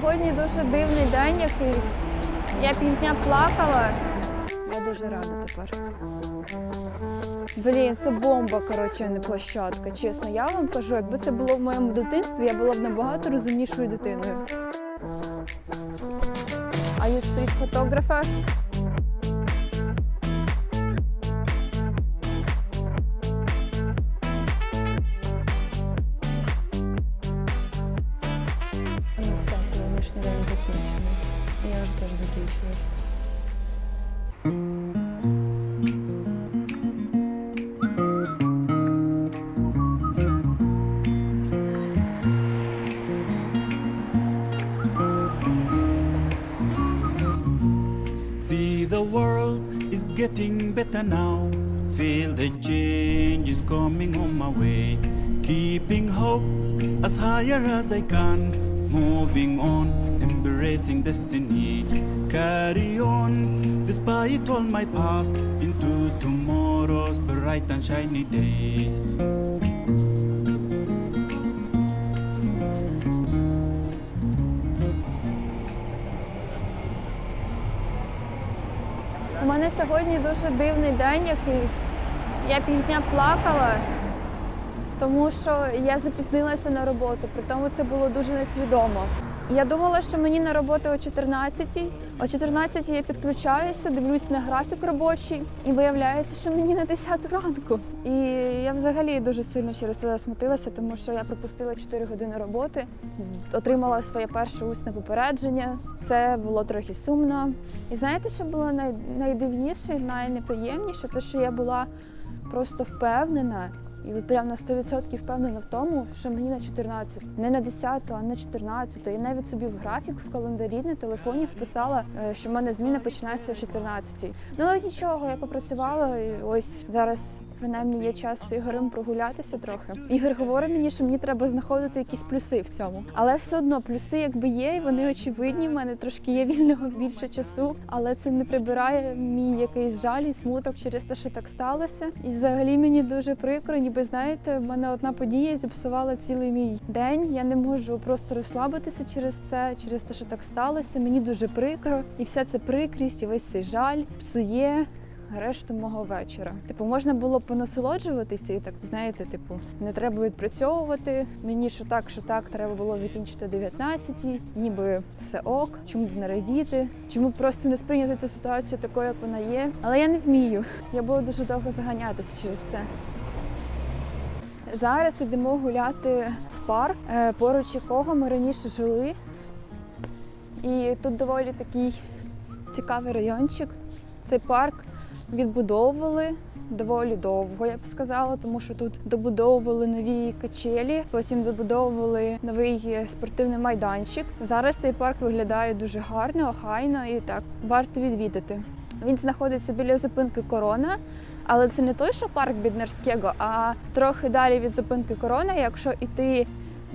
сьогодні дуже дивний день якийсь. Я півдня плакала. Я дуже рада тепер. Блін, це бомба, коротше, а не площадка. Чесно, я вам кажу, якби це було в моєму дитинстві, я була б набагато розумнішою дитиною. Are you street photographer? See the world is getting better now. Feel the change is coming on my way. Keeping hope as higher as I can. Moving on, embracing destiny. Carry on, despite all my past, into tomorrow's bright and shiny days. Мене сьогодні дуже дивний день якийсь. Я півдня плакала, тому що я запізнилася на роботу. При тому це було дуже несвідомо. Я думала, що мені на роботу о 14-й. О 14-й я підключаюся, дивлюсь на графік робочий, і виявляється, що мені на 10 ранку. І я взагалі дуже сильно через це засмутилася, тому що я пропустила 4 години роботи, отримала своє перше усне попередження. Це було трохи сумно. І знаєте, що було най... найдивніше найнеприємніше? Те, що я була просто впевнена. І от прям на 100% впевнена в тому, що мені на 14, не на 10, а на 14. Я навіть собі в графік в календарі на телефоні вписала, е, що в мене зміна починається о 14. Ну але нічого, я попрацювала і ось зараз. Принаймні є час з Ігорем прогулятися трохи. Ігор говорить мені, що мені треба знаходити якісь плюси в цьому. Але все одно плюси якби є, і вони очевидні. В мене трошки є вільного більше часу, але це не прибирає мій якийсь жаль і смуток через те, що так сталося. І взагалі мені дуже прикро, ніби знаєте, в мене одна подія зіпсувала цілий мій день. Я не можу просто розслабитися через це, через те, що так сталося. Мені дуже прикро, і вся ця прикрість, і весь цей жаль псує решту мого вечора. Типу, можна було понасолоджуватися і так, знаєте, типу, не треба відпрацьовувати. Мені що так, що так, треба було закінчити о 19-й, ніби все ок. Чому б не радіти? Чому просто не сприйняти цю ситуацію такою, як вона є? Але я не вмію. Я буду дуже довго заганятися через це. Зараз йдемо гуляти в парк, е, поруч якого ми раніше жили. І тут доволі такий цікавий райончик. Цей парк відбудовували доволі довго, я б сказала, тому що тут добудовували нові качелі, потім добудовували новий спортивний майданчик. Зараз цей парк виглядає дуже гарно, охайно і так варто відвідати. Він знаходиться біля зупинки Корона. Але це не той, що парк Біднерського, а трохи далі від зупинки Корона, якщо йти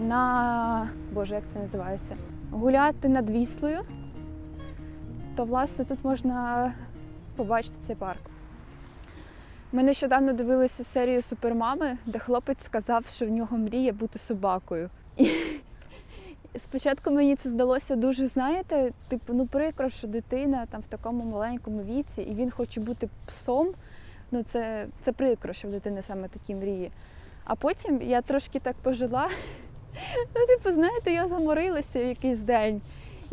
на Боже, як це називається? Гуляти над Віслою, то власне тут можна побачити цей парк. Ми нещодавно дивилися серію Супермами, де хлопець сказав, що в нього мріє бути собакою. Спочатку мені це здалося дуже, знаєте, типу, ну прикро, що дитина там в такому маленькому віці, і він хоче бути псом. Ну, це, це прикро, що в дитини саме такі мрії. А потім я трошки так пожила. Ну, типу, знаєте, я заморилася в якийсь день.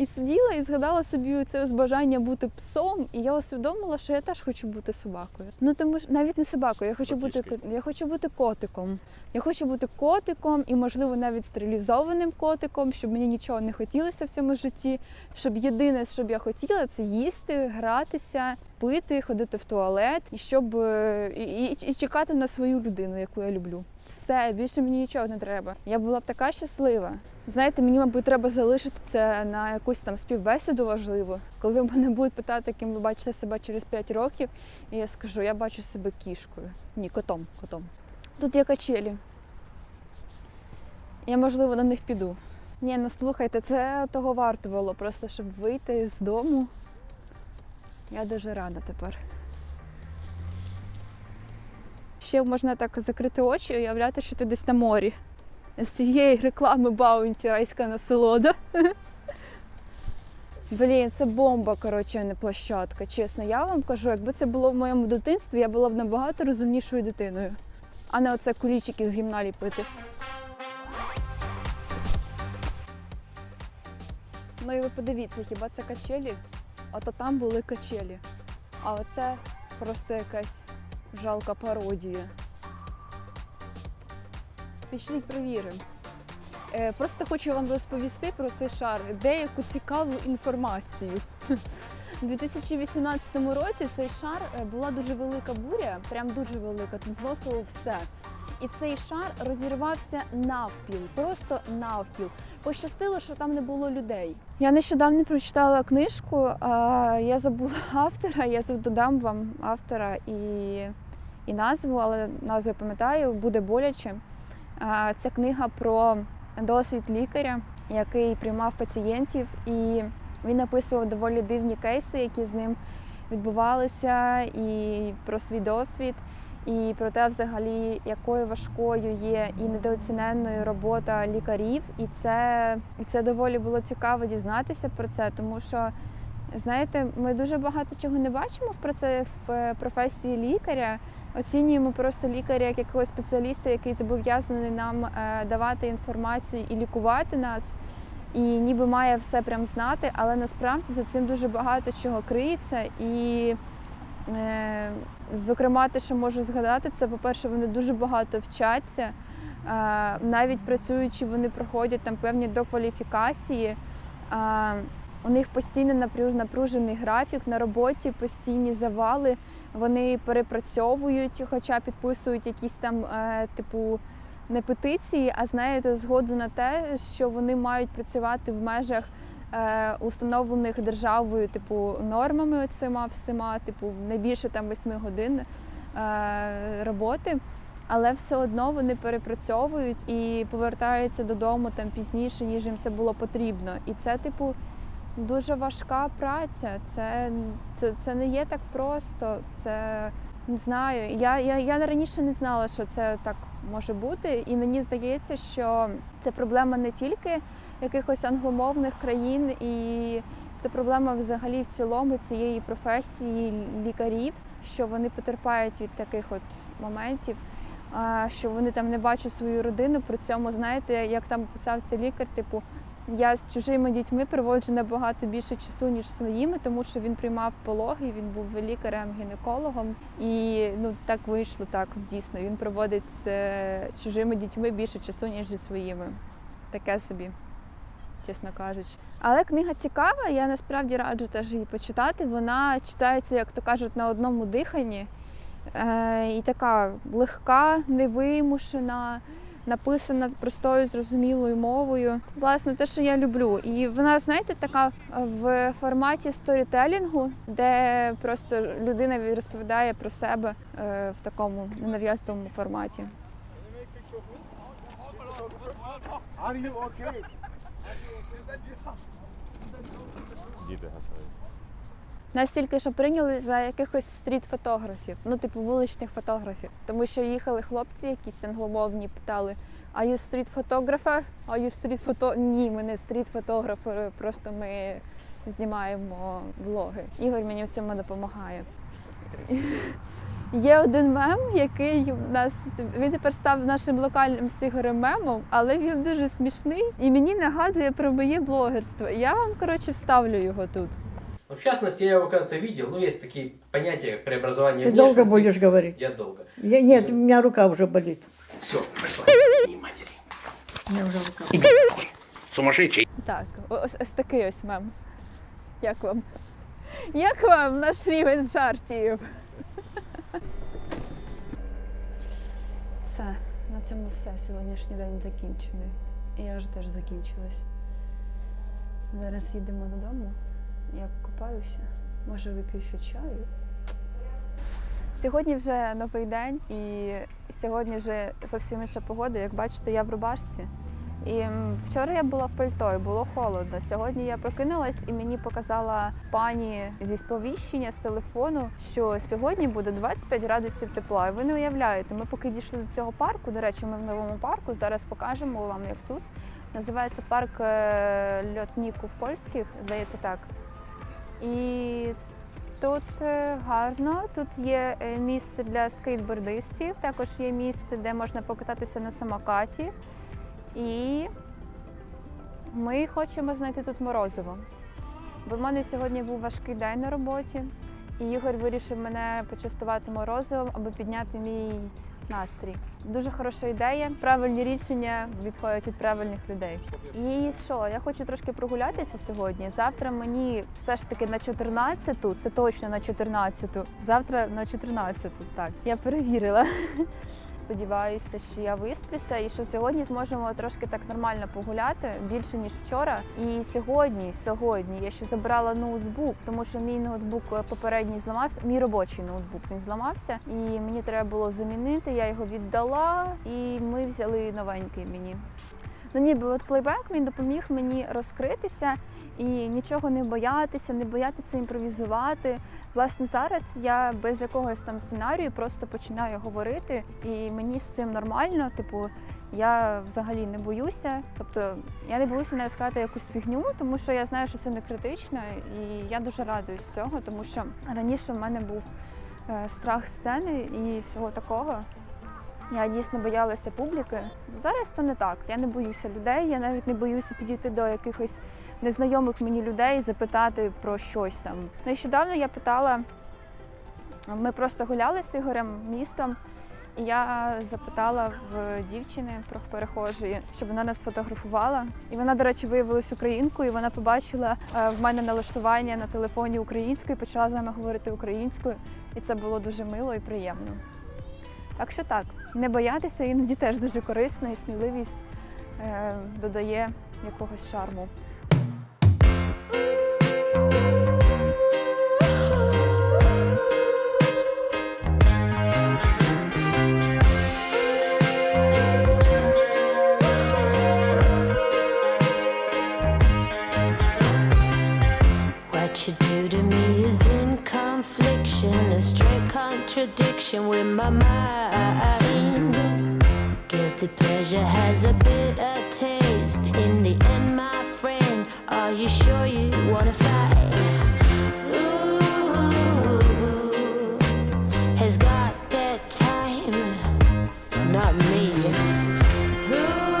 І сиділа і згадала собі це ось бажання бути псом, і я усвідомила, що я теж хочу бути собакою. Ну тому ж навіть не собакою, я хочу бути я хочу бути котиком. Я хочу бути котиком і, можливо, навіть стерилізованим котиком, щоб мені нічого не хотілося в цьому житті. Щоб єдине, що б я хотіла, це їсти, гратися, пити, ходити в туалет, і щоб е, і, і, і чекати на свою людину, яку я люблю. Все, більше мені нічого не треба. Я була б така щаслива. Знаєте, мені, мабуть, треба залишити це на якусь там співбесіду важливу. Коли мене будуть питати, ким ви бачите себе через 5 років, і я скажу, я бачу себе кішкою. Ні, котом, котом. Тут є качелі. Я, можливо, на них піду. Ні, ну слухайте, це того варто було, просто щоб вийти з дому. Я дуже рада тепер. Ще можна так закрити очі і уявляти, що ти десь на морі. З цієї реклами Баунті райська насолода. Блін, це бомба, коротше, а не площадка. Чесно, я вам кажу, якби це було в моєму дитинстві, я була б набагато розумнішою дитиною, а не оце кулічики з гімна ліпити. Ну і ви подивіться, хіба це качелі? Ото там були качелі. А оце просто якась жалка пародія. Пішліть перевіримо. Е, Просто хочу вам розповісти про цей шар, деяку цікаву інформацію. У 2018 році цей шар е, була дуже велика буря, прям дуже велика, тут зносило все. І цей шар розірвався навпіл, просто навпіл. Пощастило, що там не було людей. Я нещодавно прочитала книжку, я забула автора. Я тут додам вам автора і, і назву, але назву я пам'ятаю, буде боляче. Це книга про досвід лікаря, який приймав пацієнтів, і він описував доволі дивні кейси, які з ним відбувалися, і про свій досвід, і про те, взагалі, якою важкою є і недооціненною робота лікарів. І це, і це доволі було цікаво дізнатися про це, тому що. Знаєте, ми дуже багато чого не бачимо в в професії лікаря. Оцінюємо просто лікаря як якогось спеціаліста, який зобов'язаний нам е, давати інформацію і лікувати нас, і ніби має все прям знати, але насправді за цим дуже багато чого криється. І, е, зокрема, те, що можу згадати, це, по-перше, вони дуже багато вчаться. Е, навіть працюючи, вони проходять там певні докваліфікації. Е, у них постійно напружений графік на роботі, постійні завали. Вони перепрацьовують, хоча підписують якісь там, е, типу, не петиції, а знаєте, згоду на те, що вони мають працювати в межах е, установлених державою, типу, нормами оцима всіма, типу, не більше там 8 годин е, роботи. Але все одно вони перепрацьовують і повертаються додому там пізніше, ніж їм це було потрібно. І це, типу, дуже важка праця. Це, це, це не є так просто. Це не знаю. Я, я, я раніше не знала, що це так може бути, і мені здається, що це проблема не тільки якихось англомовних країн, і це проблема взагалі в цілому цієї професії лікарів, що вони потерпають від таких от моментів. Що вони там не бачать свою родину, при цьому знаєте, як там писав цей лікар, типу, я з чужими дітьми проводжу набагато більше часу, ніж своїми, тому що він приймав пологи, він був лікарем-гінекологом. І ну так вийшло так. Дійсно, він проводить з е, чужими дітьми більше часу, ніж зі своїми. Таке собі, чесно кажучи. Але книга цікава, я насправді раджу теж її почитати. Вона читається, як то кажуть, на одному диханні. Е, і така легка, невимушена написана простою, зрозумілою мовою. Власне, те, що я люблю. І вона, знаєте, така в форматі сторітелінгу, де просто людина розповідає про себе е, в такому ненав'язливому форматі. Are you okay? Діти гасають. Нас тільки що прийняли за якихось стріт-фотографів, ну, типу вуличних фотографів. Тому що їхали хлопці, якісь англомовні, питали: А you street photographer? А you street photo... Ні, ми не стріт-фотографери, просто ми знімаємо влоги. Ігор мені в цьому допомагає. Є один мем, який нас він тепер став нашим локальним з Ігорем мемом, але він дуже смішний і мені нагадує про моє блогерство. Я вам коротше вставлю його тут. Ну, в частности, я его когда-то видел, ну, есть такие понятия, как преобразование Ты долго будешь говорить? Я долго. Я, нет, у меня рука уже болит. Все, пошла. Не матери. У меня уже рука Так, ось, ось такий ось мем. Як вам? Як вам наш рівень жартів? Все, на цьому все. Сьогоднішній день закінчений. І я вже теж закінчилась. Зараз їдемо додому. Я купаюся. Може вип'ю ще чаю. Сьогодні вже новий день і сьогодні вже зовсім інша погода. Як бачите, я в рубашці. І вчора я була в пальто і було холодно. Сьогодні я прокинулась і мені показала пані зі сповіщення з телефону, що сьогодні буде 25 градусів тепла. І ви не уявляєте, ми поки дійшли до цього парку. До речі, ми в новому парку. Зараз покажемо вам, як тут. Називається парк е, Льотніків польських, здається так. І тут е, гарно, тут є е, місце для скейтбордистів, також є місце, де можна покататися на самокаті. І ми хочемо знайти тут морозиво. Бо в мене сьогодні був важкий день на роботі, і Ігор вирішив мене почастувати морозивом, аби підняти мій настрій. Дуже хороша ідея. Правильні рішення відходять від правильних людей. І що, я хочу трошки прогулятися сьогодні. Завтра мені все ж таки на 14-ту, це точно на 14-ту. Завтра на 14-ту, так. Я перевірила. Сподіваюся, що я висплюся і що сьогодні зможемо трошки так нормально погуляти більше ніж вчора. І сьогодні, сьогодні я ще забрала ноутбук, тому що мій ноутбук е, попередній зламався. Мій робочий ноутбук він зламався, і мені треба було замінити. Я його віддала, і ми взяли новенький мені. Ну ніби от плейбек він допоміг мені розкритися і нічого не боятися, не боятися імпровізувати. Власне, зараз я без якогось там сценарію просто починаю говорити, і мені з цим нормально. Типу, я взагалі не боюся. Тобто я не боюся навіть сказати якусь фігню, тому що я знаю, що це не критично, і я дуже радуюсь цього, тому що раніше в мене був е, страх сцени і всього такого. Я дійсно боялася публіки. Зараз це не так. Я не боюся людей, я навіть не боюся підійти до якихось незнайомих мені людей запитати про щось там. Нещодавно я питала, ми просто гуляли з Ігорем містом, і я запитала в дівчини про перехожої, щоб вона нас фотографувала. І вона, до речі, виявилась українкою. і Вона побачила е, в мене налаштування на телефоні українською, почала з нами говорити українською, і це було дуже мило і приємно. Так що так, не боятися іноді теж дуже корисно, і сміливість е, додає якогось шарму. Contradiction with my mind. Has a bitter taste. In the end, my friend, are you sure you wanna fight? Ooh, has got that time, not me. Ooh,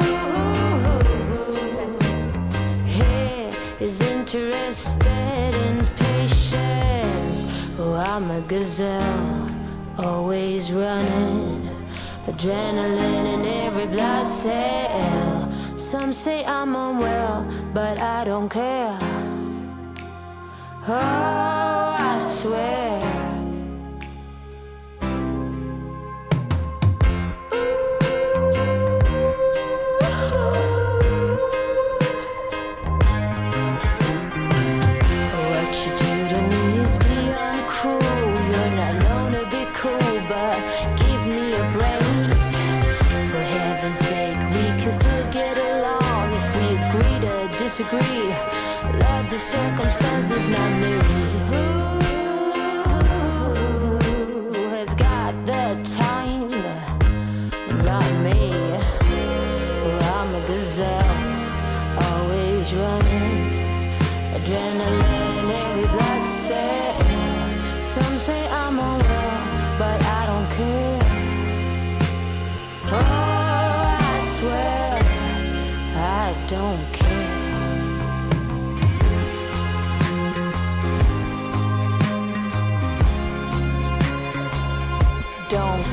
head is interested in patience. Oh, I'm a gazelle, always running. Adrenaline in every blood cell. Some say I'm unwell, but I don't care. Oh, I swear. Circumstances, not me. Don't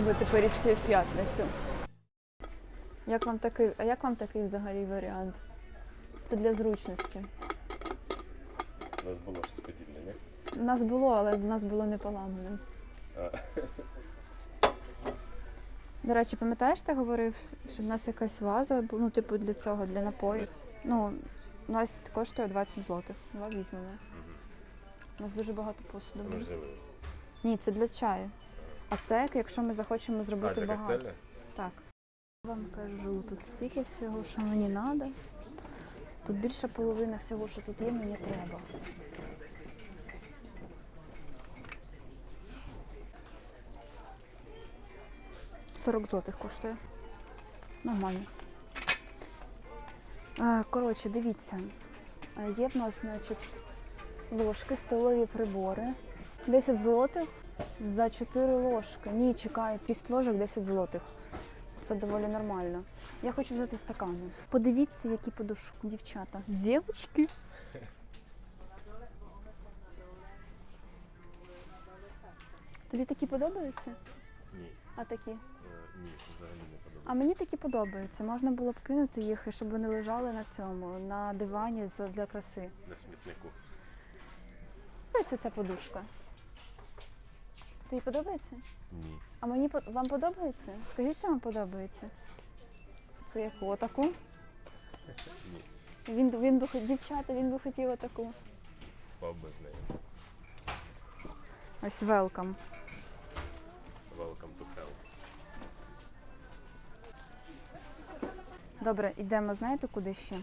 зробити пиріжки в п'ятницю. Як вам такий, а як вам такий взагалі варіант? Це для зручності. У нас було щось подібне, ні? У нас було, але в нас було не поламане. А. До речі, пам'ятаєш, ти говорив, що в нас якась ваза, ну, типу, для цього, для напоїв. Ну, у нас коштує 20 злотих. Давай візьмемо. У нас дуже багато посуду. Ми ж з'явилися. Ні, це для чаю. А це, якщо ми захочемо зробити для багато. коктейля? Так. Вам кажу, тут стільки всього, що мені треба. Тут більша половина всього, що тут є, мені треба. Сорок злотих коштує. Нормально. Е, Коротше, дивіться. Е, Є в нас, значить, ложки, столові прибори. 10 злотих за 4 ложки. Ні, чекай, 6 ложок 10 злотих. Це доволі нормально. Я хочу взяти стакани. Подивіться, які подушки, дівчата. Дівчатки. Тобі такі подобаються? Ні. А такі? Е, Ні, взагалі не подобається. А мені такі подобаються. Можна було б кинути їх, щоб вони лежали на цьому, на дивані для краси. На смітнику. Подобається ця подушка? Тобі подобається? Ні. А мені по- вам подобається? Скажіть, що вам подобається? Це яку отаку? Ні. Він, він би хот- дівчата, він би хотів отаку. Спав би з нею. Ось welcome. Welcome to hell. Добре, йдемо, знаєте, куди ще?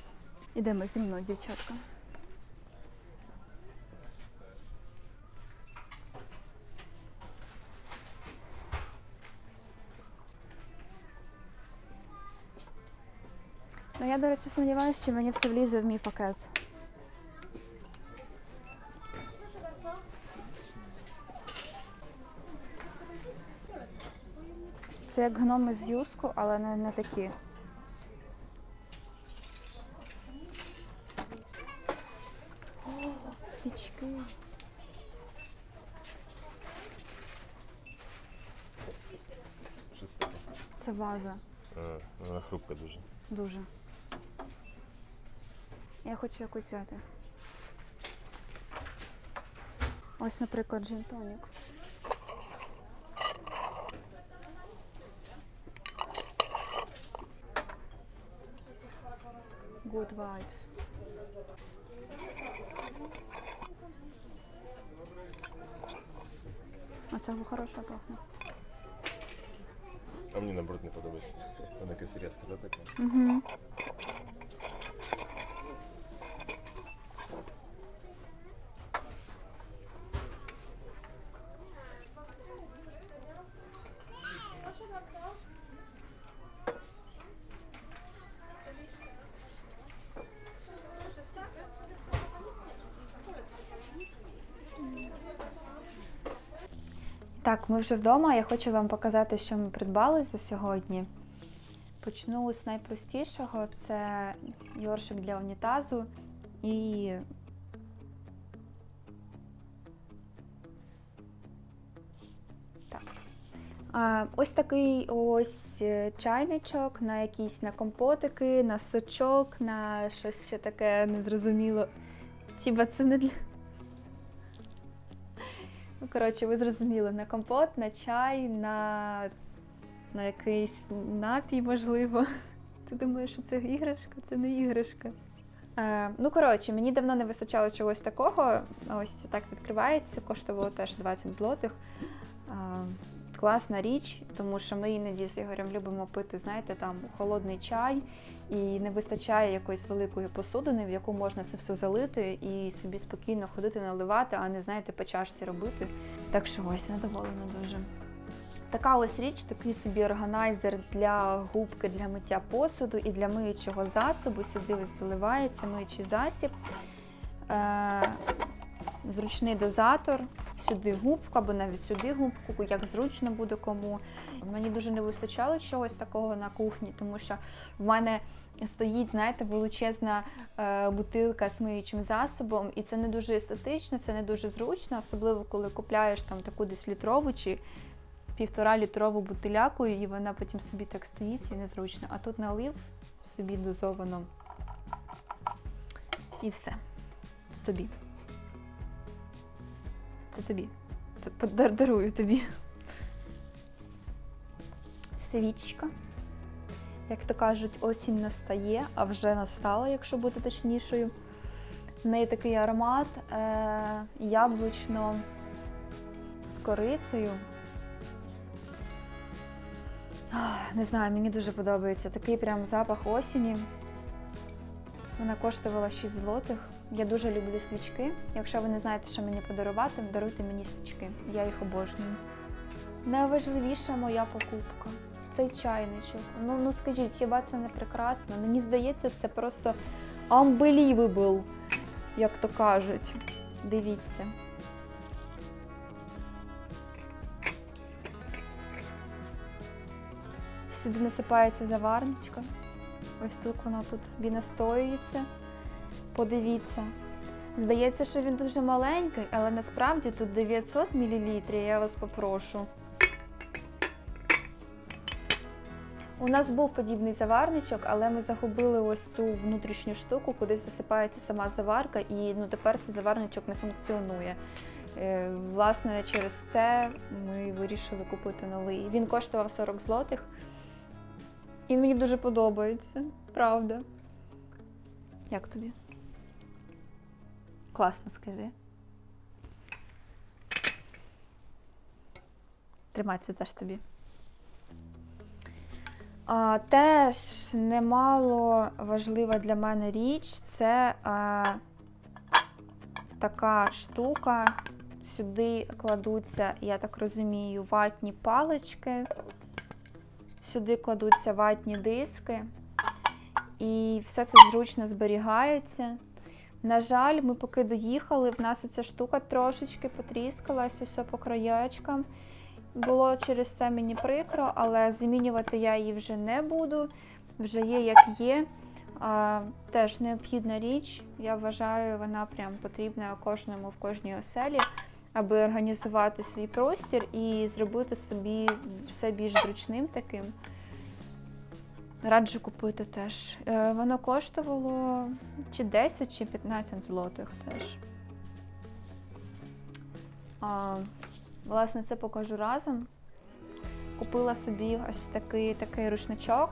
Ідемо зі мною, дівчатка. Я, до речі, сумніваюся, чи мені все влізе в мій пакет. Це як гноми з юску, але не, не такі. О, свічки. Це ваза. Е, Вона хрупка дуже. Дуже. Хочу якусь взяти. Ось, наприклад, джин-тонік. Good vibes. А це хороша пахне. А мені наоборот не подобається. Вона якась різка, да, така? Угу. Ми вже вдома, я хочу вам показати, що ми придбали за сьогодні. Почну з найпростішого це йоршик для унітазу і Ось такий ось е, чайничок на якісь на компотики, на сочок, на щось ще таке незрозуміло. Тіба це не для... Коротше, ви зрозуміли, на компот, на чай, на, на якийсь напій, можливо. Ти думаєш, що це іграшка? Це не іграшка. Е, ну, коротше, мені давно не вистачало чогось такого. Ось так відкривається, коштувало теж 20 злотих. Е, класна річ, тому що ми іноді з Ігорем любимо пити, знаєте, там холодний чай, і не вистачає якоїсь великої посудини, в яку можна це все залити і собі спокійно ходити, наливати, а не знаєте, по чашці робити. Так що ось задоволена дуже. Така ось річ, такий собі органайзер для губки для миття посуду і для миючого засобу. Сюди ось заливається миючий засіб. Е- зручний дозатор, сюди губку або навіть сюди губку, як зручно буде кому. Мені дуже не вистачало чогось такого на кухні, тому що в мене стоїть, знаєте, величезна е, бутилка з миючим засобом, і це не дуже естетично, це не дуже зручно, особливо коли купляєш там таку десь літрову чи півтора літрову бутиляку, і вона потім собі так стоїть і незручно. А тут налив собі дозовано. І все. Це тобі. Це тобі. Це дарую тобі. Свічка. Як то кажуть, осінь настає, а вже настала, якщо бути точнішою. В неї такий аромат е- яблучно з корицею. Не знаю, мені дуже подобається. Такий прям запах осені. Вона коштувала 6 злотих. Я дуже люблю свічки. Якщо ви не знаєте, що мені подарувати, даруйте мені свічки. Я їх обожнюю. Найважливіша моя покупка цей чайничок. Ну, ну скажіть, хіба це не прекрасно? Мені здається, це просто unbelievable, як то кажуть. Дивіться. Сюди насипається заварничка. Ось тут воно тут собі настоюється. Подивіться. Здається, що він дуже маленький, але насправді тут 900 мл, я вас попрошу. У нас був подібний заварничок, але ми загубили ось цю внутрішню штуку, куди засипається сама заварка, і ну, тепер цей заварничок не функціонує. Е, Власне, через це ми вирішили купити новий. Він коштував 40 злотих. І мені дуже подобається, правда. Як тобі? Класно, скажи. Тримай це теж тобі. А, теж немало важлива для мене річ це а, така штука. Сюди кладуться, я так розумію, ватні палички. Сюди кладуться ватні диски, і все це зручно зберігається. На жаль, ми поки доїхали, в нас ця штука трошечки потріскалась усе по краєчкам. Було через це мені прикро, але замінювати я її вже не буду. Вже є як є. А, теж необхідна річ. Я вважаю, вона прям потрібна кожному в кожній оселі, аби організувати свій простір і зробити собі все більш зручним таким. Раджу купити теж. Е, Воно коштувало чи 10, чи 15 злотих теж. А, власне, це покажу разом. Купила собі ось такий, такий рушничок,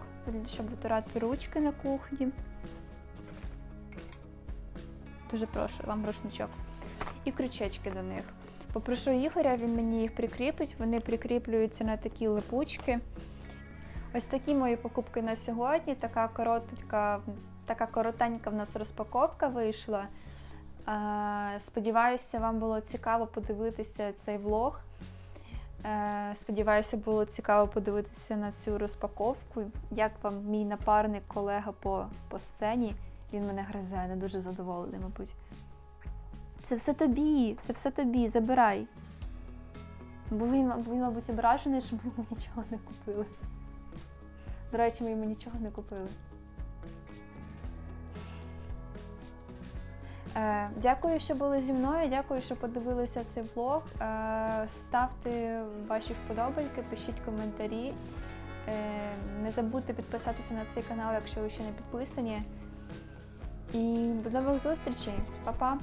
щоб витирати ручки на кухні. Дуже прошу вам рушничок. І крючечки до них. Попрошу Ігоря, він мені їх прикріпить. Вони прикріплюються на такі липучки. Ось такі мої покупки на сьогодні. Така коротенька, така коротенька в нас розпаковка вийшла. Сподіваюся, вам було цікаво подивитися цей влог. Е, Сподіваюся, було цікаво подивитися на цю розпаковку. Як вам мій напарник, колега по, по сцені, він мене гризе, не дуже задоволений, мабуть. Це все тобі, це все тобі, забирай. Бо він, він, мабуть, ображений, що ми йому нічого не купили. До речі, ми йому нічого не купили. Е, Дякую, що були зі мною. Дякую, що подивилися цей влог. Е, Ставте ваші вподобайки, пишіть коментарі. Е, Не забудьте підписатися на цей канал, якщо ви ще не підписані. І до нових зустрічей. Па-па!